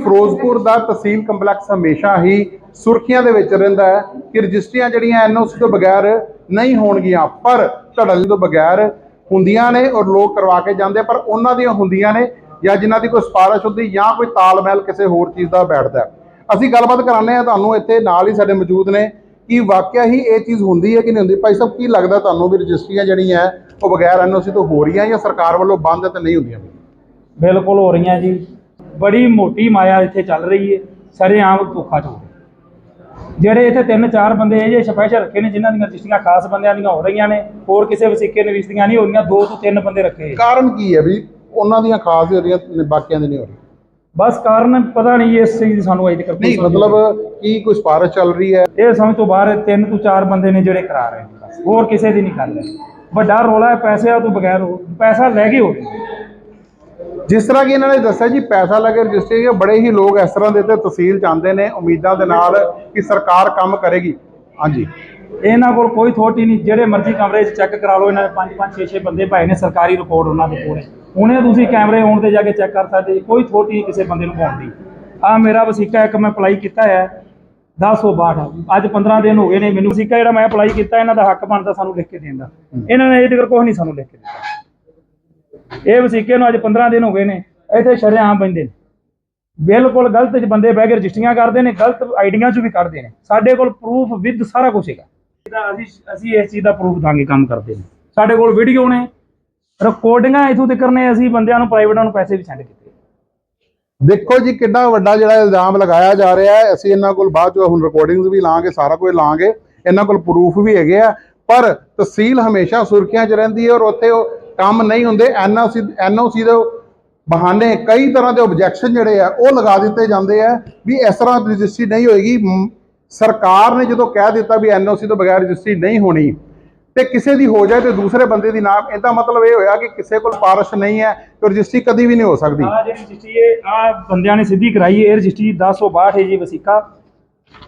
ਫਿਰੋਜ਼ਪੁਰ ਦਾ ਤਹਿਸੀਲ complex ਹਮੇਸ਼ਾ ਹੀ ਸੁਰਖੀਆਂ ਦੇ ਵਿੱਚ ਰਹਿੰਦਾ ਹੈ ਕਿ ਰਜਿਸਟਰੀਆਂ ਜਿਹੜੀਆਂ ਐਨਓਸੀ ਤੋਂ ਬਗੈਰ ਨਹੀਂ ਹੋਣਗੀਆਂ, ਪਰ ਧੜਲ ਤੋਂ ਬਗੈਰ ਹੁੰਦੀਆਂ ਨੇ ਔਰ ਲੋਕ ਕਰਵਾ ਕੇ ਜਾਂਦੇ ਪਰ ਉਹਨਾਂ ਦੀਆਂ ਹੁੰਦੀਆਂ ਨੇ ਜਾਂ ਜਿਨ੍ਹਾਂ ਦੀ ਕੋਈ ਸਿਫਾਰਿਸ਼ ਹੁੰਦੀ ਜਾਂ ਕੋਈ ਤਾਲਮੇਲ ਕਿਸੇ ਹੋਰ ਚੀਜ਼ ਦਾ ਬੈਠਦਾ ਅਸੀਂ ਗੱਲਬਾਤ ਕਰਾਉਂਦੇ ਹਾਂ, ਤੁਹਾਨੂੰ ਇੱਥੇ ਨਾਲ ਹੀ ਸਾਡੇ ਮੌਜੂਦ ਨੇ ਕਿ ਵਾਕਿਆ ਹੀ ਇਹ ਚੀਜ਼ ਹੁੰਦੀ ਹੈ ਕਿ ਨਹੀਂ ਹੁੰਦੀ? ਭਾਈ ਸਾਹਿਬ, ਕੀ ਲੱਗਦਾ ਤੁਹਾਨੂੰ ਵੀ ਰਜਿਸਟਰੀਆਂ ਜਿਹੜੀਆਂ ਉਹ ਬਗੈਰ ਐਨਓਸੀ ਤੋਂ ਹੋ ਰਹੀਆਂ ਜਾਂ ਸਰਕਾਰ ਵੱਲੋਂ ਬੰਦ ਤੇ ਨਹੀਂ ਹੁੰਦੀਆਂ? ਬਿਲਕੁਲ ਹੋ ਰਹੀਆਂ ਜੀ। ਬੜੀ ਮੋਟੀ ਮਾਇਆ ਇੱਥੇ ਚੱਲ ਰਹੀ ਹੈ ਸਰੇਆਮ ਧੋਖਾ ਚੋ। ਜਿਹੜੇ ਇੱਥੇ ਤਿੰਨ ਚਾਰ ਬੰਦੇ ਇਹ ਜੇ ਸਪੈਸ਼ਲ ਰੱਖੇ ਨੇ ਜਿਨ੍ਹਾਂ ਦੀਆਂ ਰਜਿਸਟਰੀਆਂ ਖਾਸ ਬੰਦਿਆਂ ਦੀਆਂ ਹੋ ਰਹੀਆਂ ਨੇ ਹੋਰ ਕਿਸੇ ਵਸੀਕੇ ਨੇ ਰਜਿਸਟਰੀਆਂ ਨਹੀਂ ਹੋ ਰਹੀਆਂ ਦੋ ਤੋਂ ਤਿੰਨ ਬੰਦੇ ਰੱਖੇ। ਕਾਰਨ ਕੀ ਹੈ ਵੀ ਉਹਨਾਂ ਦੀਆਂ ਖਾਸ ਹੀ ਰਹੀਆਂ ਨੇ, ਬਾਕੀਆਂ ਦੀ ਨਹੀਂ ਹੋ ਰਹੀ ਬਸ ਕਾਰਨ ਪਤਾ ਨਹੀਂ ਇਸ ਚੀਜ਼ ਦੀ ਸਾਨੂੰ ਅਜੇ ਤੱਕ ਨਹੀਂ ਮਤਲਬ ਕੀ ਕੋਈ ਸਿਫਾਰਿਸ਼ ਚੱਲ ਰਹੀ ਹੈ? ਇਹ ਸਮਝ ਤੋਂ ਬਾਹਰ ਤਿੰਨ ਤੋਂ ਚਾਰ ਬੰਦੇ ਨੇ ਜਿਹੜੇ ਕਰਾ ਰਹੇ ਨੇ ਹੋਰ ਕਿਸੇ ਦੀ ਨਹੀਂ ਕਰ ਰਹੇ। ਵੱਡਾ ਰੋਲਾ ਹੈ ਪੈਸਿਆਂ ਤੋਂ ਬਗੈਰ ਹੋ ਪੈਸਾ ਲੈ ਕੇ ਹੋ ਰਿਹਾ ਜਿਸ ਤਰ੍ਹਾਂ ਕਿ ਇਹਨਾਂ ਨੇ ਦੱਸਿਆ ਜੀ ਪੈਸਾ ਲੱਗੇ ਰਜਿਸਟਰੀ ਹੈ ਬੜੇ ਹੀ ਲੋਕ ਇਸ ਤਰ੍ਹਾਂ ਦੇ ਤੇ ਤਹਿਸੀਲ ਜਾਂਦੇ ਨੇ ਉਮੀਦਾਂ ਦੇ ਨਾਲ ਕਿ ਸਰਕਾਰ ਕੰਮ ਕਰੇਗੀ। ਹਾਂਜੀ। ਇਹਨਾਂ ਕੋਲ ਕੋਈ ਥੋਟੀ ਨਹੀਂ ਜਿਹੜੇ ਮਰਜ਼ੀ ਕਮਰੇ 'ਚ ਚੈੱਕ ਕਰਾ ਲਓ ਇਹਨਾਂ ਦੇ 5 5 6 6 ਬੰਦੇ ਪਾਏ ਨੇ ਸਰਕਾਰੀ ਰਿਕਾਰਡ ਉਹਨਾਂ ਦੇ ਕੋਲ। ਹੁਣੇ ਤੁਸੀਂ ਕੈਮਰੇ ਆਉਣ ਤੇ ਜਾ ਕੇ ਚੈੱਕ ਕਰ ਸਕਦੇ ਜੀ, ਕੋਈ ਥੋਟੀ ਨਹੀਂ ਕਿਸੇ ਬੰਦੇ ਨੂੰ ਪਾਉਣ ਦੀ। ਆ ਮੇਰਾ ਵਸੀਕਾ ਇੱਕ ਮੈਂ ਅਪਲਾਈ ਕੀਤਾ ਹੈ 1062 ਅੱਜ 15 ਦਿਨ ਹੋ ਗਏ ਨੇ ਮੈਨੂੰ ਵਸੀਕਾ ਜਿਹੜਾ ਮੈਂ ਅਪਲਾਈ ਕੀਤਾ ਇਹਨਾਂ ਦਾ ਹੱਕ ਬਣਦਾ ਸਾਨੂੰ ਲਿਖ ਕੇ ਦੇਣ ਦਾ। ਇਹਨਾਂ ਨੇ ਇਹ ਤੱਕ ਕੁਝ ਨਹੀਂ ਸਾਨੂੰ ਲਿਖ ਕੇ ਦਿੱਤਾ ਇਹ ਵਸੀਕੇ ਨੂੰ ਅੱਜ 15 ਦਿਨ ਹੋ ਗਏ ਨੇ, ਇੱਥੇ ਸ਼ਰੇਆਮ ਬੰਦੇ ਨੇ। ਬਿਲਕੁਲ ਗਲਤ ਚ ਬੰਦੇ ਬਹਿ ਕੇ ਰਜਿਸਟਰੀਆਂ ਕਰਦੇ ਨੇ, ਗਲਤ ਆਈਡੀਆਂ ਚ ਵੀ ਕੱਢਦੇ ਨੇ। ਸਾਡੇ ਕੋਲ ਪ੍ਰੂਫ ਵਿਦ ਸਾਰਾ ਕੁਝ ਹੈਗਾ। ਇਹਦਾ ਅਸੀਂ ਅਸੀਂ ਇਸ ਚੀਜ਼ ਦਾ ਪ੍ਰੂਫ ਦਾਂਗੇ, ਕੰਮ ਕਰਦੇ ਨੇ। ਸਾਡੇ ਕੋਲ ਵੀਡੀਓ ਨੇ ਰਿਕਾਰਡਿੰਗਾਂ ਇਥੋਂ ਤੱਕ ਨੇ, ਅਸੀਂ ਬੰਦਿਆਂ ਨੂੰ ਪ੍ਰਾਈਵੇਟਾਂ ਨੂੰ ਪੈਸੇ ਵੀ ਸੈਂਡ ਕੀਤੇ। ਦੇਖੋ ਜੀ ਕਿੰਨਾ ਵੱਡਾ ਜਿਹੜਾ ਇਲਜ਼ਾਮ ਲਗਾਇਆ ਜਾ ਰਿਹਾ ਹੈ। ਅਸੀਂ ਇਹਨਾਂ ਕੋਲ ਬਾਅਦ ਚ ਹੁਣ ਰਿਕਾਰਡਿੰਗਸ ਵੀ ਲਾਂਗੇ, ਸਾਰਾ ਕੁਝ ਲਾਂਗੇ। ਇਹਨਾਂ ਕੋਲ ਪ੍ਰੂਫ ਵੀ ਹੈਗੇ ਆ, ਪਰ ਤਹਿਸੀਲ ਹਮੇਸ਼ਾ ਸੁਰਖੀਆਂ 'ਚ ਰਹਿੰਦੀ ਹੈ ਔਰ ਉੱਥੇ ਉਹ ਕੰਮ ਨਹੀਂ ਹੁੰਦੇ ਐਨਓਸੀ ਐਨਓਸੀ ਦੇ ਬਹਾਨੇ ਕਈ ਤਰ੍ਹਾਂ ਦੇ ਆਬਜੈਕਸ਼ਨ ਜਿਹੜੇ ਆ, ਉਹ ਲਗਾ ਦਿੱਤੇ ਜਾਂਦੇ ਆ ਵੀ ਇਸ ਤਰ੍ਹਾਂ ਰਜਿਸਟਰੀ ਨਹੀਂ ਹੋਏਗੀ। ਸਰਕਾਰ ਨੇ ਜਦੋਂ ਕਹਿ ਦਿੱਤਾ ਵੀ ਐਨਓਸੀ ਤੋਂ ਬਗੈਰ ਰਜਿਸਟਰੀ ਨਹੀਂ ਹੋਣੀ ਤੇ ਕਿਸੇ ਦੀ ਹੋ ਜਾਏ ਤੇ ਦੂਸਰੇ ਬੰਦੇ ਦੀ ਨਾ, ਇਹਦਾ ਮਤਲਬ ਇਹ ਹੋਇਆ ਕਿ ਕਿਸੇ ਕੋਲ ਪਾਰਸ਼ ਨਹੀਂ ਹੈ ਤੇ ਰਜਿਸਟਰੀ ਕਦੀ ਵੀ ਨਹੀਂ ਹੋ ਸਕਦੀ। ਆ ਜਿਹੜੀ ਰਜਿਸਟਰੀ ਇਹ ਆ ਬੰਦਿਆਂ ਨੇ ਸਿੱਧੀ ਕਰਾਈ ਇਹ ਰਜਿਸਟਰੀ 1062 ਹੈ ਜੀ ਵਸੀਕਾ।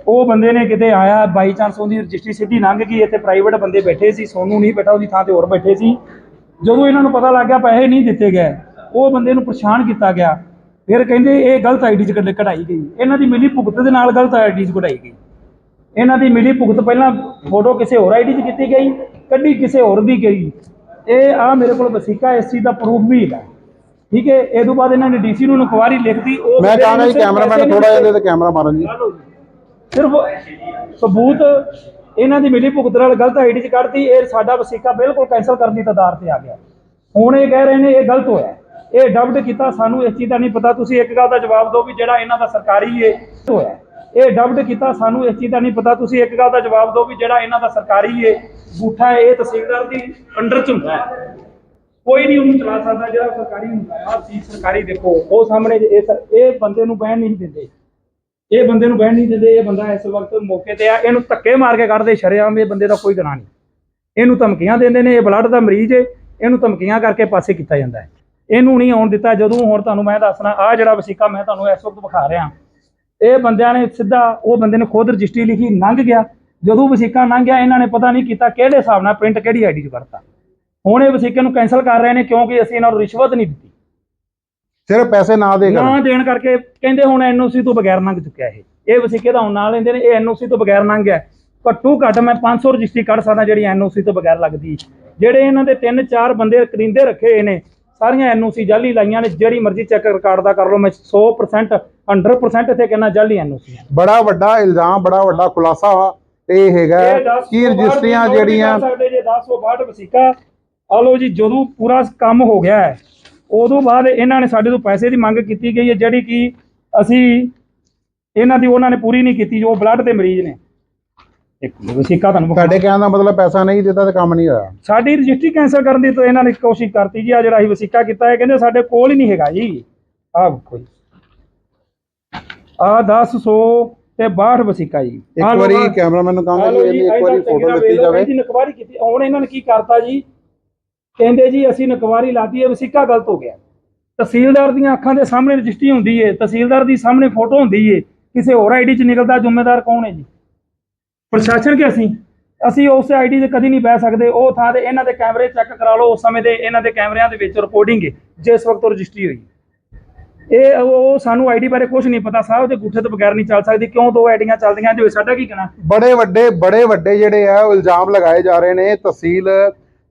ਉਹ ਬੰਦੇ ਨੇ ਕਿਤੇ ਆਇਆ ਬਾਈ ਚਾਂਸ ਉਹਦੀ ਰਜਿਸਟਰੀ ਸਿੱਧੀ ਲੰਘ ਗਈ, ਇੱਥੇ ਪ੍ਰਾਈਵੇਟ ਬੰਦੇ ਬੈਠੇ ਸੀ, ਸੋਨੂੰ ਨਹੀਂ ਬੈਠਾ ਉਹਦੀ ਥਾਂ ਤੇ ਹੋਰ ਬੈਠੇ ਸੀ। ਜਦੋਂ ਇਹਨਾਂ ਨੂੰ ਪਤਾ ਲੱਗ ਗਿਆ ਪੈਸੇ ਨਹੀਂ ਦਿੱਤੇ ਗਏ ਉਹ ਬੰਦੇ ਨੂੰ ਪਰੇਸ਼ਾਨ ਕੀਤਾ ਗਿਆ। ਫਿਰ ਕਹਿੰਦੇ ਇਹ ਗਲਤ ਆਈਡੀ ਚ ਕੱਢ- ਕਢਾਈ ਗਈ। ਇਹਨਾਂ ਦੀ ਮਿਲੀ ਭੁਗਤ ਦੇ ਨਾਲ ਗਲਤ ਆਈਡੀ ਚ ਕਢਾਈ ਗਈ। ਇਹਨਾਂ ਦੀ ਮਿਲੀ ਭੁਗਤ ਪਹਿਲਾਂ ਫੋਟੋ ਕਿਸੇ ਹੋਰ ਆਈਡੀ 'ਚ ਕੀਤੀ ਗਈ ਕੱਢੀ ਕਿਸੇ ਹੋਰ ਦੀ ਗਈ। ਇਹ ਆ ਮੇਰੇ ਕੋਲ ਵਸੀਕਾ ਇਸ ਚੀਜ਼ ਦਾ ਪ੍ਰੂਫ ਵੀ ਹੈਗਾ। ਠੀਕ ਹੈ ਇਹ ਤੋਂ ਬਾਅਦ ਇਹਨਾਂ ਨੇ ਡੀਸੀ ਨੂੰ ਇਨਕੁਆਰੀ ਲਿਖਤੀ ਉਹ ਮੈਂ ਨੂੰ ਜੀ ਕੈਮਰਾਮੈਨ ਥੋੜਾ ਇਹਦੇ ਤੇ ਕੈਮਰਾ ਮਾਰਨ ਜੀ। ਸਿਰਫ ਸਬੂਤ ਇਹਨਾਂ ਦੀ ਮਿਲੀ ਭੁਗਤ ਨਾਲ ਗਲਤ ਆਈਡੀ 'ਚ ਕੱਢਤੀ, ਇਹ ਸਾਡਾ ਵਸੀਕਾ ਬਿਲਕੁਲ ਕੈਨਸਲ ਕਰਨ ਦੀ ਤਦਾਰ ਤੇ ਆ ਗਿਆ। ਹੁਣ ਇਹ ਕਹਿ ਰਹੇ ਨੇ ਇਹ ਗਲਤ ਹੋਇਆ ਇਹ ਡਬਡ ਕੀਤਾ, ਸਾਨੂੰ ਇਸ ਚੀਜ਼ ਦਾ ਨਹੀਂ ਪਤਾ, ਤੁਸੀਂ ਇੱਕ ਗੱਲ ਦਾ ਜਵਾਬ ਦਿਓ ਵੀ ਜਿਹੜਾ ਇਹਨਾਂ ਦਾ ਸਰਕਾਰੀ ਹੈ ਹੋਇਆ ਇਹ ਡਬਡ ਕੀਤਾ, ਸਾਨੂੰ ਇਸ ਚੀਜ਼ ਦਾ ਨਹੀਂ ਪਤਾ, ਤੁਸੀਂ ਇੱਕ ਗੱਲ ਦਾ ਜਵਾਬ ਦਿਓ ਵੀ ਜਿਹੜਾ ਇਹਨਾਂ ਦਾ ਸਰਕਾਰੀ ਹੈ ਬੂਠਾ ਹੈ, ਇਹ ਤਹਿਸੀਲਦਾਰ ਦੀ ਅੰਡਰ 'ਚ ਹੁੰਦਾ ਹੈ। ਕੋਈ ਨਹੀਂ ਉਹਨੂੰ ਚਲਾ ਸਕਦਾ, ਜਿਹੜਾ ਸਰਕਾਰੀ ਹੁੰਦਾ ਹੈ। ਆਹ ਚੀਜ਼ ਸਰਕਾਰੀ ਦੇਖੋ, ਉਹ ਸਾਹਮਣੇ ਇਹ ਇਹ ਬੰਦੇ ਨੂੰ ਬਹਿਣ ਨਹੀਂ ਦਿੰਦੇ। ਇਹ ਬੰਦੇ ਨੂੰ ਬਹਿਣ ਨਹੀਂ ਦਿੰਦੇ, ਇਹ ਬੰਦਾ ਇਸ ਵਕਤ ਮੌਕੇ ਤੇ ਆ, ਇਹਨੂੰ ਧੱਕੇ ਮਾਰ ਕੇ ਕੱਢਦੇ ਸ਼ਰੇਆਮ, ਇਹ ਬੰਦੇ ਦਾ ਕੋਈ ਗੁਨਾਹ ਨਹੀਂ। ਇਹਨੂੰ ਧਮਕੀਆਂ ਦਿੰਦੇ ਨੇ, ਇਹ ਬਲੱਡ ਦਾ ਮਰੀਜ਼ ਹੈ ਇਹਨੂੰ ਧਮਕੀਆਂ ਕਰਕੇ ਪਾਸੇ ਕੀਤਾ ਜਾਂਦਾ ਹੈ। ਇਹਨੂੰ ਨਹੀਂ ਆਉਣ ਦਿੱਤਾ, ਜਦੋਂ ਹੁਣ ਤੁਹਾਨੂੰ ਮੈਂ ਦੱਸਣਾ ਆ ਜਿਹੜਾ ਵਸੀਕਾ ਮੈਂ ਤੁਹਾਨੂੰ ਇਸ ਵਕਤ ਵਿਖਾ ਰਿਹਾ। ਇਹ ਬੰਦਿਆਂ ਨੇ ਸਿੱਧਾ, ਉਹ ਬੰਦੇ ਨੇ ਖੁਦ ਰਜਿਸਟਰੀ ਲਿਖੀ ਲੰਘ ਗਿਆ। ਜਦੋਂ ਵਸੀਕਾ ਲੰਘ ਗਿਆ, ਇਹਨਾਂ ਨੇ ਪਤਾ ਨਹੀਂ ਕੀਤਾ ਕਿਹੜੇ ਹਿਸਾਬ ਨਾਲ ਪ੍ਰਿੰਟ ਕਿਹੜੀ ਆਈਡੀ 'ਚ ਕਰਤਾ। ਹੁਣ ਇਹ ਵਸੀਕੇ ਨੂੰ ਕੈਨਸਲ ਕਰ ਰਹੇ ਨੇ, ਕਿਉਂਕਿ ਅਸੀਂ ਇਹਨਾਂ ਨੂੰ ਰਿਸ਼ਵਤ ਨਹੀਂ ਦਿੱਤੀ। ਸਿਰਫ ਪੈਸੇ ਨਾ ਦੇ ਨਾ ਦੇਣ ਕਰਕੇ ਕਹਿੰਦੇ ਹੁਣ ਐਨਓਸੀ ਤੋਂ ਬਗੈਰ ਲੰਘ ਚੁੱਕਿਆ ਇਹ। ਇਹ ਵਸੀਕੇ ਦਾ ਹੁਣ ਨਾਂ ਲੈਂਦੇ ਨੇ ਇਹ ਐਨਓਸੀ ਤੋਂ ਬਗੈਰ ਲੰਘ ਗਿਆ। ਘੱਟੋ ਘੱਟ ਮੈਂ 500 ਰਜਿਸਟਰੀ ਕੱਢ ਸਕਦਾ ਜਿਹੜੀ ਐਨਓਸੀ ਤੋਂ ਬਗੈਰ ਲੱਗਦੀ। ਜਿਹੜੇ ਇਹਨਾਂ ਦੇ ਤਿੰਨ ਚਾਰ ਬੰਦੇ ਕਰਿੰਦੇ ਰੱਖੇ ਹੋਏ ਨੇ ਸਾਰੀਆਂ ਐਨਓਸੀ ਜਾਲੀ ਲਾਈਆਂ ਨੇ ਜਿਹੜੀ ਮਰਜ਼ੀ ਚੈੱਕ ਰਿਕਾਰਡ ਦਾ ਕਰ ਲਓ ਮੈਂ 100% 100% ਇੱਥੇ ਕਹਿੰਦਾ ਜਾਲੀ ਐਨਓਸੀ ਬੜਾ ਵੱਡਾ ਇਲਜ਼ਾਮ ਬੜਾ ਵੱਡਾ ਖੁਲਾਸਾ ਇਹ ਹੈਗਾ ਕਿ ਰਜਿਸਟਰੀਆਂ ਜਿਹੜੀਆਂ ਸਾਡੇ ਜੇ 1062 ਵਸੀਕਾ ਆ ਲਓ ਜੀ ਜਦੋਂ ਪੂਰਾ ਕੰਮ ਹੋ ਗਿਆ ਹੈ ਉਦੋਂ ਬਾਅਦ ਇਹਨਾਂ ਨੇ ਸਾਡੇ ਤੋਂ ਪੈਸੇ ਦੀ ਮੰਗ ਕੀਤੀ ਗਈ ਹੈ ਜਿਹੜੀ ਕਿ ਅਸੀਂ ਇਹਨਾਂ ਦੀ ਉਹਨਾਂ ਨੇ ਪੂਰੀ ਨਹੀਂ ਕੀਤੀ ਜੋ ਬਲੱਡ ਦੇ ਮਰੀਜ਼ ਨੇ। ਇੱਕ ਵਸੀਕਾ ਤੁਹਾਨੂੰ ਤੁਹਾਡੇ ਕਹਿਣ ਦਾ ਮਤਲਬ ਪੈਸਾ ਨਹੀਂ ਦਿੱਤਾ ਤੇ ਕੰਮ ਨਹੀਂ ਹੋਇਆ। ਸਾਡੀ ਰਜਿਸਟਰੀ ਕੈਂਸਲ ਕਰਨ ਦੀ ਤਾਂ ਇਹਨਾਂ ਨੇ ਕੋਸ਼ਿਸ਼ ਕਰਤੀ ਜੀ ਆ ਜਿਹੜਾ ਅਸੀਂ ਵਸੀਕਾ ਕੀਤਾ ਹੈ ਕਹਿੰਦੇ ਸਾਡੇ ਕੋਲ ਹੀ ਨਹੀਂ ਹੈਗਾ ਜੀ। ਆਹ ਜੀ। ਆ 1000 ਤੇ 62 ਵਸੀਕਾ ਜੀ। ਇੱਕ ਵਾਰੀ ਕੈਮਰਾਮੈਨ ਨੂੰ ਕਹਾਂਗਾ ਜੀ, ਇੱਕ ਵਾਰੀ ਫੋਟੋ ਦਿੱਤੀ ਜਾਵੇ। ਜੀ ਨਕਵਾਰੀ ਕੀਤੀ ਹੁਣ ਇਹਨਾਂ ਨੇ ਕੀ ਕਰਤਾ ਜੀ ਕਹਿੰਦੇ ਜੀ, ਅਸੀਂ ਨਕਵਾਰੀ ਲਾਤੀ ਹੈ ਵਸੀਕਾ ਗਲਤ ਹੋ ਗਿਆ। ਤਹਿਸੀਲਦਾਰ ਦੀਆਂ ਅੱਖਾਂ ਦੇ ਸਾਹਮਣੇ ਰਜਿਸਟਰੀ ਹੁੰਦੀ ਹੈ ਤਹਿਸੀਲਦਾਰ ਦੀ ਸਾਹਮਣੇ ਫੋਟੋ ਹੁੰਦੀ ਹੈ ਕਿਸੇ ਹੋਰ ਆਈਡੀ 'ਚ ਨਿਕਲਦਾ ਜ਼ਿੰਮੇਦਾਰ ਕੌਣ ਹੈ ਜੀ? ਪ੍ਰਸ਼ਾਸਨ ਕਿ ਅਸੀਂ? ਅਸੀਂ ਉਸ ਆਈਡੀ ਤੇ ਕਦੀ ਨਹੀਂ ਬਹਿ ਸਕਦੇ, ਉਹ ਥਾਂ ਤੇ ਇਹਨਾਂ ਦੇ ਕੈਮਰੇ ਚੈੱਕ ਕਰਾ ਲਓ, ਉਸ ਸਮੇਂ ਦੇ ਇਹਨਾਂ ਦੇ ਕੈਮਰਿਆਂ ਦੇ ਵਿੱਚ ਰਿਕਾਰਡਿੰਗ ਹੈ ਜਿਸ ਵਕਤ ਉਹ ਰਜਿਸਟਰੀ ਹੋਈ। ਇਹ ਉਹ ਸਾਨੂੰ ਆਈਡੀ ਬਾਰੇ ਕੁਝ ਨਹੀਂ ਪਤਾ ਸਾਹਿਬ ਤੇ ਗੁੱਠੇ ਤੋਂ ਬਗੈਰ ਨਹੀਂ ਚੱਲ ਸਕਦੀ, ਕਿਉਂ ਦੋ ਆਈਡੀਆਂ ਚੱਲਦੀਆਂ, ਜੋ ਸਾਡਾ ਕੀ ਕਹਿਣਾ? ਬੜੇ ਵੱਡੇ ਬੜੇ ਵੱਡੇ ਜਿਹੜੇ ਆ ਉਹ ਇਲਜ਼ਾਮ ਲਗਾਏ ਜਾ ਰਹੇ ਨੇ, ਤਹਿਸੀਲ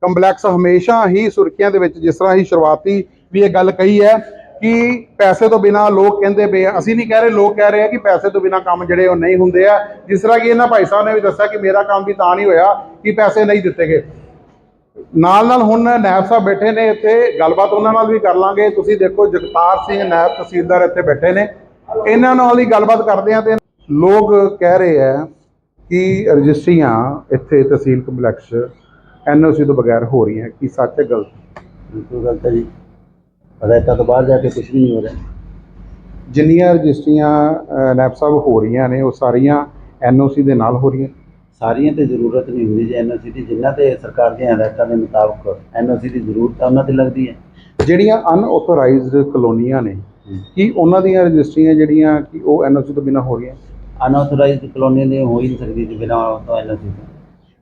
ਕੰਪਲੈਕਸ ਹਮੇਸ਼ਾ ਹੀ ਸੁਰਖੀਆਂ ਦੇ ਵਿੱਚ ਜਿਸ ਤਰ੍ਹਾਂ ਹੀ ਸ਼ੁਰੂਆਤੀ ਵੀ ਇਹ ਗੱਲ ਕਹੀ ਹੈ ਕਿ ਪੈਸੇ ਤੋਂ ਬਿਨਾ ਲੋਕ ਕਹਿੰਦੇ ਪਏ ਅਸੀਂ ਨਹੀਂ ਕਹਿ ਰਹੇ, ਲੋਕ ਕਹਿ ਰਹੇ ਆ ਕਿ ਪੈਸੇ ਤੋਂ ਬਿਨਾ ਕੰਮ ਜਿਹੜੇ ਉਹ ਨਹੀਂ ਹੁੰਦੇ ਆ। ਜਿਸ ਤਰ੍ਹਾਂ ਕਿ ਇਹਨਾਂ ਭਾਈ ਸਾਹਿਬ ਨੇ ਵੀ ਦੱਸਿਆ ਕਿ ਮੇਰਾ ਕੰਮ ਵੀ ਤਾਂ ਨਹੀਂ ਹੋਇਆ ਕਿ ਪੈਸੇ ਨਹੀਂ ਦਿੱਤੇ ਗਏ। ਨਾਲ ਨਾਲ ਹੁਣ ਨਾਇਬ ਸਾਹਿਬ ਬੈਠੇ ਨੇ ਇੱਥੇ, ਗੱਲਬਾਤ ਉਹਨਾਂ ਨਾਲ ਵੀ ਕਰ ਲਾਂਗੇ। ਤੁਸੀਂ ਦੇਖੋ ਜਗਤਾਰ ਸਿੰਘ ਨਾਇਬ ਤਹਿਸੀਲਦਾਰ ਇੱਥੇ ਬੈਠੇ ਨੇ। ਇਹਨਾਂ ਨਾਲ ਹੀ ਗੱਲਬਾਤ ਕਰਦੇ ਆ ਤੇ ਲੋਕ ਕਹਿ ਰਹੇ ਆ ਕਿ ਰਜਿਸਟਰੀਆਂ ਇੱਥੇ ਤਹਿਸੀਲ ਕੰਪਲੈਕਸ ਐਨਓਸੀ ਤੋਂ ਬਗੈਰ ਹੋ ਰਹੀਆਂ ਕੀ ਸੱਚ ਹੈ ਗਲਤ? ਬਿਲਕੁਲ ਗਲਤ ਹੈ ਜੀ। ਹਦਾਇਤਾਂ ਤੋਂ ਬਾਹਰ ਜਾ ਕੇ ਕੁਝ ਵੀ ਨਹੀਂ ਹੋ ਰਿਹਾ। ਜਿੰਨੀਆਂ ਰਜਿਸਟਰੀਆਂ ਨਾਇਬ ਸਾਹਿਬ ਹੋ ਰਹੀਆਂ ਨੇ ਉਹ ਸਾਰੀਆਂ ਐਨਓਸੀ ਦੇ ਨਾਲ ਹੋ ਰਹੀਆਂ? ਸਾਰੀਆਂ ਤੇ ਜ਼ਰੂਰਤ ਨਹੀਂ ਹੁੰਦੀ ਜੀ ਐਨਓਸੀ ਦੀ। ਜਿੰਨਾ ਤੇ ਸਰਕਾਰ ਦੀਆਂ ਹਦਾਇਤਾਂ ਦੇ ਮੁਤਾਬਕ ਐਨਓਸੀ ਦੀ ਜ਼ਰੂਰਤ ਤਾਂ ਉਹਨਾਂ ਤੇ ਲੱਗਦੀ ਹੈ। ਜਿਹੜੀਆਂ ਅਨਆਥੋਰਾਈਜ਼ਡ ਕਲੋਨੀਆਂ ਨੇ ਕੀ ਉਹਨਾਂ ਦੀਆਂ ਰਜਿਸਟਰੀਆਂ ਜਿਹੜੀਆਂ ਕਿ ਉਹ ਐਨਓਸੀ ਤੋਂ ਬਿਨਾਂ ਹੋ ਰਹੀਆਂ? ਅਨਆਥੋਰਾਈਜ਼ਡ ਕਲੋਨੀ ਦੇ ਹੋ ਹੀ ਨਹੀਂ ਸਕਦੀ ਜੀ ਬਿਨਾਂ ਤੋਂ ਐਨਓਸੀ ਤੋਂ।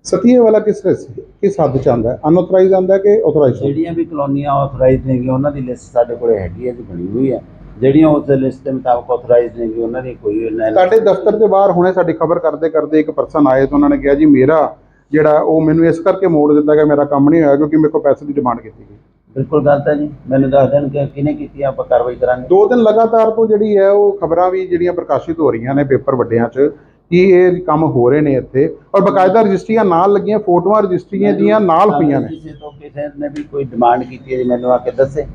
ਸਤੀਏ ਵਾਲਾ ਕਿਸ ਤਰ੍ਹਾਂ ਸੀ ਕਿਸ ਹੱਦ ਚ ਆਉਂਦਾ ਹੈ? ਅਨਆਥੋਰਾਈਜ਼ ਆਉਂਦਾ ਹੈ ਕਿ ਆਥੋਰਾਈਜ਼ ਜਿਹੜੀਆਂ ਵੀ ਕਲੋਨੀਆਂ ਆਥੋਰਾਈਜ਼ਡ ਨੇਗੀਆਂ ਉਹਨਾਂ ਦੀ ਲਿਸਟ ਸਾਡੇ ਕੋਲੇ ਹੈਗੀ ਹੈ ਜੀ ਬਣੀ ਹੋਈ ਹੈ। ਜਿਹੜੀਆਂ ਉਸ ਲਿਸਟ ਦੇ ਮੁਤਾਬਕ ਆਥੋਰਾਈਜ਼ਡ ਨੇਗੀਆਂ ਉਹਨਾਂ ਦੀ ਕੋਈ NOC ਸਾਡੇ ਦਫ਼ਤਰ ਦੇ ਬਾਹਰ ਹੁਣੇ ਸਾਡੀ ਖਬਰ ਕਰਦੇ ਕਰਦੇ ਇੱਕ ਪਰਸਨ ਆਏ ਤਾਂ ਉਹਨਾਂ ਨੇ ਕਿਹਾ ਜੀ ਮੇਰਾ ਜਿਹੜਾ ਉਹ ਮੈਨੂੰ ਇਸ ਕਰਕੇ ਮੋੜ ਦਿੱਤਾ ਗਿਆ ਮੇਰਾ ਕੰਮ ਨਹੀਂ ਹੋਇਆ ਕਿਉਂਕਿ ਮੇਰੇ ਕੋਲ ਪੈਸੇ ਦੀ ਡਿਮਾਂਡ ਕੀਤੀ ਗਈ। ਬਿਲਕੁਲ ਗਲਤ ਹੈ ਜੀ। ਮੈਨੂੰ ਦੱਸ ਦੇਣ ਕਿ ਕਿਹਨੇ ਕੀਤੀ ਆਪਾਂ ਕਾਰਵਾਈ ਕਰਾਂਗੇ। ਦੋ ਦਿਨ ਲਗਾਤਾਰ ਤੋਂ ਜਿਹੜੀ ਹੈ ਉਹ ਖਬਰਾਂ ਵੀ ਜਿਹੜੀਆਂ ਪ੍ਰਕਾਸ਼ਿਤ ਹੋ ਰਹੀਆਂ ਨੇ ਪੇਪਰ ਵੱਡਿਆਂ 'ਚ ਕਿ ਇਹ ਕੰਮ ਹੋ ਰਹੇ ਨੇ ਇੱਥੇ? ਔਰ ਬਕਾਇਦਾ ਰਜਿਸਟਰੀਆਂ ਨਾਲ ਲੱਗੀਆਂ ਫੋਟੋਆਂ ਰਜਿਸਟਰੀਆਂ ਦੀਆਂ ਨਾਲ ਹੋਈਆਂ ਨੇ। ਕਿਸੇ ਤੋਂ ਕਿਸੇ ਨੇ ਵੀ ਕੋਈ ਡਿਮਾਂਡ ਕੀਤੀ ਹੈ ਜੀ ਮੈਨੂੰ ਆ ਕੇ ਦੱਸੇ।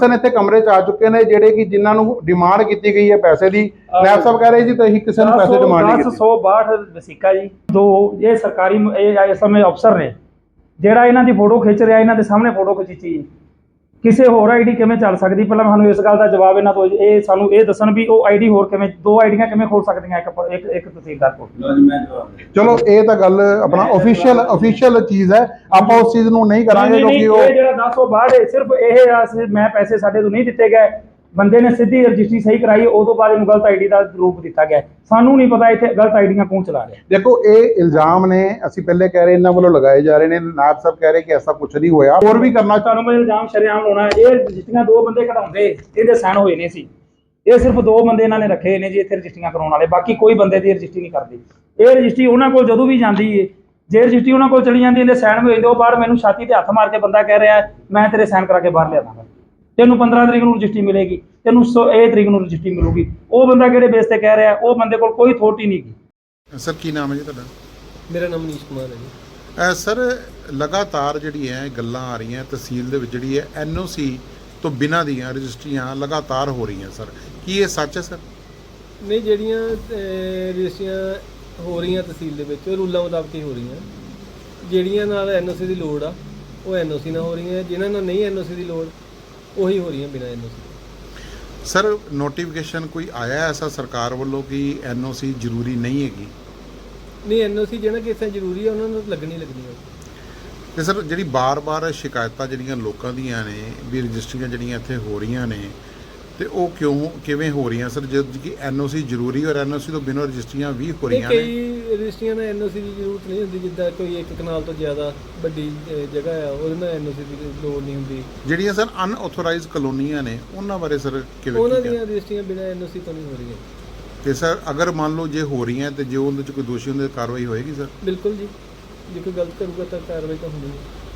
ਸਨ ਇੱਥੇ ਕਮਰੇ 'ਚ ਆ ਚੁੱਕੇ ਨੇ ਜਿਹੜੇ ਕਿ ਜਿਨ੍ਹਾਂ ਨੂੰ ਡਿਮਾਂਡ ਕੀਤੀ ਗਈ ਹੈ ਪੈਸੇ ਦੀ। ਨਾਇਬ ਸਾਹਿਬ ਕਹਿ ਰਹੇ ਜੀ ਤੁਸੀਂ ਕਿਸੇ ਨੂੰ ਪੈਸੇ ਡਿਮਾਂਡ ਨਹੀਂ ਕੀਤੀ। 162 ਵਸੀਕਾ ਜੀ। ਦੋ ਇਹ ਸਰਕਾਰੀ ਇਹ ਇਸ ਸਮੇਂ ਅਫਸਰ ਨੇ। ਜਿਹੜਾ ਇਹਨਾਂ ਦੀ ਫੋਟੋ ਖਿੱਚ ਰਿਹਾ ਇਹਨਾਂ ਦੇ ਸਾਹਮਣੇ ਫੋਟੋ ਖਿੱਚੀ ਜੀ। ਕਿਸੇ ਹੋਰ ਆਈਡੀ ਕਿਵੇਂ ਚੱਲ ਸਕਦੀ? ਪਹਿਲਾਂ ਸਾਨੂੰ ਇਸ ਗੱਲ ਦਾ ਜਵਾਬ ਇਹਨਾਂ ਤੋਂ ਇਹ ਸਾਨੂੰ ਇਹ ਦੱਸਣ ਵੀ ਉਹ ਆਈਡੀ ਹੋਰ ਕਿਵੇਂ ਦੋ ਆਈਡੀਆਂ ਕਿਵੇਂ ਖੋਲ ਸਕਦੀਆਂ ਇੱਕ ਇੱਕ ਇੱਕ ਤਹਿਸੀਲਦਾਰ ਕੋਲ। ਚਲੋ ਇਹ ਤਾਂ ਗੱਲ ਆਪਣਾ ਅਫੀਸ਼ੀਅਲ ਅਫੀਸ਼ੀਅਲ ਚੀਜ਼ ਹੈ। ਆਪਾਂ ਉਸ ਚੀਜ਼ ਨੂੰ ਨਹੀਂ ਕਰਾਂਗੇ ਕਿਉਂਕਿ ਉਹ ਇਹ ਜਿਹੜਾ 162 ਹੈ ਸਿਰਫ ਇਹ ਆ ਮੈਂ ਪੈਸੇ ਸਾਡੇ ਤੋਂ ਨਹੀਂ ਦਿੱਤੇ ਗਏ। ਬੰਦੇ ਨੇ ਸਿੱਧੀ ਰਜਿਸਟਰੀ ਸਹੀ ਕਰਾਈ ਉਹ ਤੋਂ ਬਾਅਦ ਇਹਨੂੰ ਗਲਤ ਆਈਡੀ ਦਾ ਰੂਪ ਦਿੱਤਾ ਗਿਆ ਸਾਨੂੰ ਨਹੀਂ ਪਤਾ ਇੱਥੇ ਗਲਤ ਆਈਡੀਆਂ ਕੌਣ ਚਲਾ ਰਿਹਾ। ਦੇਖੋ ਇਹ ਇਲਜ਼ਾਮ ਨੇ ਅਸੀਂ ਪਹਿਲੇ ਕਹਿ ਰਹੇ ਇਹਨਾਂ ਵੱਲੋਂ ਲਗਾਏ ਜਾ ਰਹੇ ਨੇ। ਨਾਇਬ ਸਾਹਿਬ ਕਹਿ ਰਹੇ ਕਿ ਐਸਾ ਕੁਝ ਨਹੀਂ ਹੋਇਆ। ਹੋਰ ਵੀ ਕਰਨਾ ਤੁਹਾਨੂੰ ਮੈਂ ਇਲਜ਼ਾਮ ਸ਼ਰੇਆਮ ਲਾਉਣਾ। ਇਹ ਰਜਿਸਟਰੀਆਂ ਦੋ ਬੰਦੇ ਕਢਾਉਂਦੇ ਇਹਦੇ ਸਾਈਨ ਹੋਏ ਨੇ ਸੀ। ਇਹ ਸਿਰਫ ਦੋ ਬੰਦੇ ਇਹਨਾਂ ਨੇ ਰੱਖੇ ਨੇ ਜੀ ਇੱਥੇ ਰਜਿਸਟਰੀਆਂ ਕਰਾਉਣ ਵਾਲੇ। ਬਾਕੀ ਕੋਈ ਬੰਦੇ ਦੀ ਰਜਿਸਟਰੀ ਨਹੀਂ ਕਰਦੀ। ਇਹ ਰਜਿਸਟਰੀ ਉਹਨਾਂ ਕੋਲ ਜਦੋਂ ਵੀ ਜਾਂਦੀ ਏ ਜੇ ਰਜਿਸਟਰੀ ਉਹਨਾਂ ਕੋਲ ਚਲੀ ਜਾਂਦੀ ਇਹਦੇ ਸਾਈਨ ਹੋਏ ਜਾਂਦੇ ਉਹ ਬਾਹਰ ਮੈਨੂੰ ਛਾਤੀ ਤੇ ਹੱਥ ਮਾਰ ਕੇ ਬੰਦਾ ਕਹਿ ਰਿਹਾ ਮੈਂ ਤੇਰੇ ਸਾਈਨ ਕਰਾ ਕੇ ਬਾਹਰ ਲਿਆ ਦਾਂਗਾ। ਤੈਨੂੰ 15 ਤਰੀਕ ਨੂੰ ਰਜਿਸਟਰੀ ਮਿਲੇਗੀ ਤੈਨੂੰ ਸੌ- ਇਹ ਤਰੀਕ ਨੂੰ ਰਜਿਸਟਰੀ ਮਿਲੂਗੀ। ਉਹ ਬੰਦਾ ਕਿਹੜੇ ਬੇਸ ਤੇ ਕਹਿ ਰਿਹਾ ਉਹ ਬੰਦੇ ਕੋਲ ਕੋਈ ਅਥਾਰਟੀ ਨਹੀਂ ਗੀ ਸਰ ਕੀ ਨਾਮ ਹੈ ਜੀ ਤੁਹਾਡਾ? ਮੇਰਾ ਨਾਮ ਮਨੀਸ਼ ਕੁਮਾਰ ਹੈ ਜੀ। ਅਹ ਸਰ ਲਗਾਤਾਰ ਜਿਹੜੀ ਹੈ ਗੱਲਾਂ ਆ ਰਹੀਆਂ ਤਹਿਸੀਲ ਦੇ ਵਿੱਚ ਜਿਹੜੀ ਹੈ ਐਨਓਸੀ ਤੋਂ ਬਿਨਾਂ ਦੀਆਂ ਰਜਿਸਟਰੀਆਂ ਲਗਾਤਾਰ ਹੋ ਰਹੀਆਂ ਸਰ। ਕੀ ਇਹ ਸੱਚ ਹੈ ਸਰ? ਨਹੀਂ ਜਿਹੜੀਆਂ ਅਹ, ਰਜਿਸਟਰੀਆਂ ਹੋ ਰਹੀਆਂ ਤਹਿਸੀਲ ਦੇ ਵਿੱਚ ਉਹ ਰੂਲਾਂ ਮੁਤਾਬਕ ਹੀ ਹੋ ਰਹੀਆਂ। ਜਿਹੜੀਆਂ ਨਾਲ ਐਨਓਸੀ ਦੀ ਲੋੜ ਆ ਉਹ ਐਨਓਸੀ ਨਾਲ ਹੋ ਰਹੀਆਂ ਜਿਨ੍ਹਾਂ ਨਾਲ ਨਹੀਂ ਐਨਓਸੀ ਦੀ ਲੋੜ ਉਹੀ ਹੋ ਰਹੀਆਂ ਬਿਨਾਂ ਐਨਓਸੀ ਸਰ ਨੋਟੀਫਿਕੇਸ਼ਨ ਕੋਈ ਆਇਆ ਹੈ ਐਸਾ ਸਰਕਾਰ ਵੱਲੋਂ ਕਿ ਐਨਓਸੀ ਜ਼ਰੂਰੀ ਨਹੀਂ ਹੈਗੀ? ਨਹੀਂ ਐਨਓਸੀ ਜਿਹਨਾਂ ਕੇਸਾਂ ਜ਼ਰੂਰੀ ਆ ਉਹਨਾਂ ਨੂੰ ਲੱਗਣੀ ਲੱਗਣੀ ਆ ਤੇ ਸਰ ਜਿਹੜੀ ਬਾਰ-ਬਾਰ ਸ਼ਿਕਾਇਤਾਂ ਜਿਹੜੀਆਂ ਲੋਕਾਂ ਦੀਆਂ ਨੇ ਵੀ ਰਜਿਸਟਰੀਆਂ ਜਿਹੜੀਆਂ ਇੱਥੇ ਹੋ ਰਹੀਆਂ ਨੇ ਤੇ ਉਹ ਕਿਉਂ ਕਿਵੇਂ ਹੋ ਰਹੀਆਂ ਸਰ? ਜਦ ਕਿ ਐਨਓਸੀ ਜ਼ਰੂਰੀ ਔਰ ਐਨਓਸੀ ਤੋਂ ਬਿਨਾਂ ਰਜਿਸਟਰੀਆਂ ਵੀ ਹੋ ਰਹੀਆਂ ਨੇ। ਕਈ ਰਜਿਸਟਰੀਆਂ ਨਾਲ ਐਨਓਸੀ ਦੀ ਜ਼ਰੂਰਤ ਨਹੀਂ ਹੁੰਦੀ ਜਿੱਦਾਂ ਕੋਈ ਇੱਕ ਕਨਾਲ ਤੋਂ ਜ਼ਿਆਦਾ ਵੱਡੀ ਜਗ੍ਹਾ ਆ ਉਹਦੇ ਨਾਲ ਐਨਓਸੀ ਦੀ ਲੋੜ ਨਹੀਂ ਹੁੰਦੀ। ਜਿਹੜੀਆਂ ਸਰ ਅਨਆਥੋਰਾਈਜ਼ਡ ਕਲੋਨੀਆਂ ਨੇ ਉਹਨਾਂ ਬਾਰੇ ਸਰ ਕਿਵੇਂ ਉਹਨਾਂ? ਦੀਆਂ ਰਜਿਸਟਰੀਆਂ ਬਿਨਾਂ ਐਨਓਸੀ ਤੋਂ ਨਹੀਂ ਹੋ ਰਹੀਆਂ। ਤੇ ਸਰ ਅਗਰ ਮੰਨ ਲਓ ਜੇ ਹੋ ਰਹੀਆਂ ਤੇ ਜੇ ਉਹਦੇ ਚ ਕੋਈ ਦੋਸ਼ੀ ਹੁੰਦੇ ਕਾਰਵਾਈ ਹੋਏਗੀ ਸਰ? ਬਿਲਕੁਲ ਜੀ। ਜੇ ਕੋਈ ਗਲਤ ਕਰੂਗਾ ਤਾਂ ਕਾਰਵਾਈ ਤਾਂ ਹੋਣੀ ਹੈ।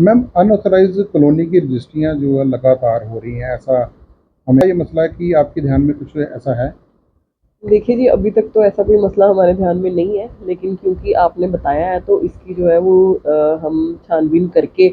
मैम अनऑथराइज कॉलोनी की रजिस्ट्रियाँ जो है लगातार हो रही हैं ऐसा हमें ये मसला है कि आपके ध्यान में कुछ ऐसा है? देखिए जी अभी तक तो ऐसा कोई मसला हमारे ध्यान में नहीं है लेकिन क्योंकि आपने बताया है तो इसकी जो है वो आ, हम छानबीन करके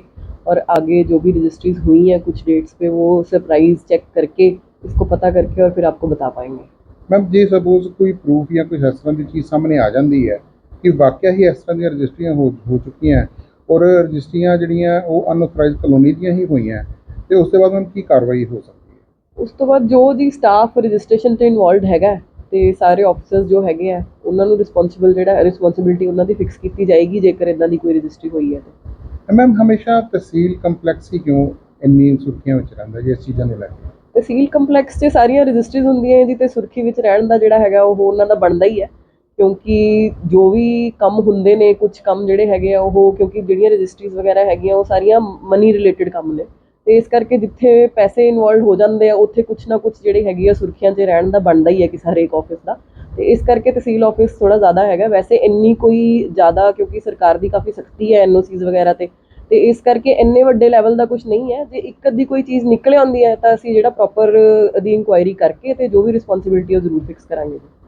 और आगे जो भी रजिस्ट्रीज हुई हैं कुछ डेट्स पे वो सरप्राइज़ चेक करके इसको पता करके और फिर आपको बता पाएँगे। मैम जी सपोज़ कोई प्रूफ या कुछ इस तरह की चीज़ सामने आ जाती है कि वाकई ही इस तरह रजिस्ट्रियाँ हो, हो चुकी हैं ਔਰ ਰਜਿਸਟਰੀਆਂ ਜਿਹੜੀਆਂ ਉਹ ਅਨਆਥਰਾਈਜ਼ ਕਲੋਨੀ ਦੀਆਂ ਹੀ ਹੋਈਆਂ ਤੇ ਉਸ ਤੋਂ ਬਾਅਦ ਮੈਮ ਕੀ ਕਾਰਵਾਈ ਹੋ ਸਕਦੀ ਹੈ? ਉਸ ਤੋਂ ਬਾਅਦ ਜੋ ਜੀ ਸਟਾਫ ਰਜਿਸਟ੍ਰੇਸ਼ਨ ਤੇ ਇਨਵੋਲਡ ਹੈਗਾ ਤੇ ਸਾਰੇ ਆਫਿਸਰਸ ਜੋ ਹੈਗੇ ਆ ਉਹਨਾਂ ਨੂੰ ਰਿਸਪੌਂਸਿਬਲ ਜਿਹੜਾ ਰਿਸਪੌਂਸਿਬਿਲਟੀ ਉਹਨਾਂ ਦੀ ਫਿਕਸ ਕੀਤੀ ਜਾਏਗੀ ਜੇਕਰ ਇਦਾਂ ਦੀ ਕੋਈ ਰਜਿਸਟਰੀ ਹੋਈ ਹੈ ਤਾਂ। ਮੈਮ ਹਮੇਸ਼ਾ ਤਹਿਸੀਲ ਕੰਪਲੈਕਸ ਹੀ ਕਿਉਂ ਇੰਨੀ ਸੁਰਖੀਆਂ ਵਿੱਚ ਰਹਿੰਦਾ ਜੇ ਇਸ ਚੀਜ਼ਾਂ ਨੂੰ ਲੈ ਕੇ? ਤਹਿਸੀਲ ਕੰਪਲੈਕਸ 'ਚ ਸਾਰੀਆਂ ਰਜਿਸਟਰੀਜ਼ ਹੁੰਦੀਆਂ ਇਹਦੀ ਤੇ ਸੁਰਖੀ ਵਿੱਚ ਰਹਿਣ ਦਾ ਜਿਹੜਾ ਹੈਗਾ ਉਹ ਉਹਨਾਂ ਦਾ ਬਣਦਾ ਹੀ ਹੈ। ਕਿਉਂਕਿ ਜੋ ਵੀ ਕੰਮ ਹੁੰਦੇ ਨੇ ਕੁਝ ਕੰਮ ਜਿਹੜੇ ਹੈਗੇ ਆ, ਉਹ ਕਿਉਂਕਿ ਜਿਹੜੀਆਂ ਰਜਿਸਟਰੀਜ਼ ਵਗੈਰਾ ਹੈਗੀਆਂ, ਉਹ ਸਾਰੀਆਂ ਮਨੀ ਰਿਲੇਟਡ ਕੰਮ ਨੇ। ਤੇ ਇਸ ਕਰਕੇ ਜਿੱਥੇ ਪੈਸੇ ਇਨਵੋਲਡ ਹੋ ਜਾਂਦੇ ਆ, ਉੱਥੇ ਕੁਛ ਨਾ ਕੁਛ ਜਿਹੜੇ ਹੈਗੀ ਆ, ਸੁਰਖੀਆਂ 'ਚ ਰਹਿਣ ਦਾ ਬਣਦਾ ਹੀ ਹੈ ਕਿ ਹਰੇਕ ਆਫਿਸ ਦਾ। ਤੇ ਇਸ ਕਰਕੇ ਤਹਿਸੀਲ ਆਫਿਸ ਥੋੜਾ ਜ਼ਿਆਦਾ ਹੈਗਾ। ਵੈਸੇ ਇੰਨੀ ਕੋਈ ਜ਼ਿਆਦਾ ਕਿਉਂਕਿ ਸਰਕਾਰ ਦੀ ਕਾਫੀ ਸਖਤੀ ਹੈ ਐਨਓਸੀਜ਼ ਵਗੈਰਾ ਤੇ। ਤੇ ਇਸ ਕਰਕੇ ਇੰਨੇ ਵੱਡੇ ਲੈਵਲ ਦਾ ਕੁਝ ਨਹੀਂ ਹੈ। ਜੇ ਇੱਕ ਅੱਧੀ ਕੋਈ ਚੀਜ਼ ਨਿਕਲ ਆਉਂਦੀ ਹੈ, ਤਾਂ ਅਸੀਂ ਜਿਹੜਾ ਪ੍ਰੋਪਰ ਦੀ ਇਨਕੁਆਇਰੀ ਕਰਕੇ ਤੇ ਜੋ ਵੀ ਰਿਸਪੌਂਸਿਬਿਲਟੀ ਉਹ ਜ਼ਰੂਰ ਫਿਕਸ ਕਰਾਂਗੇ ਜੀ।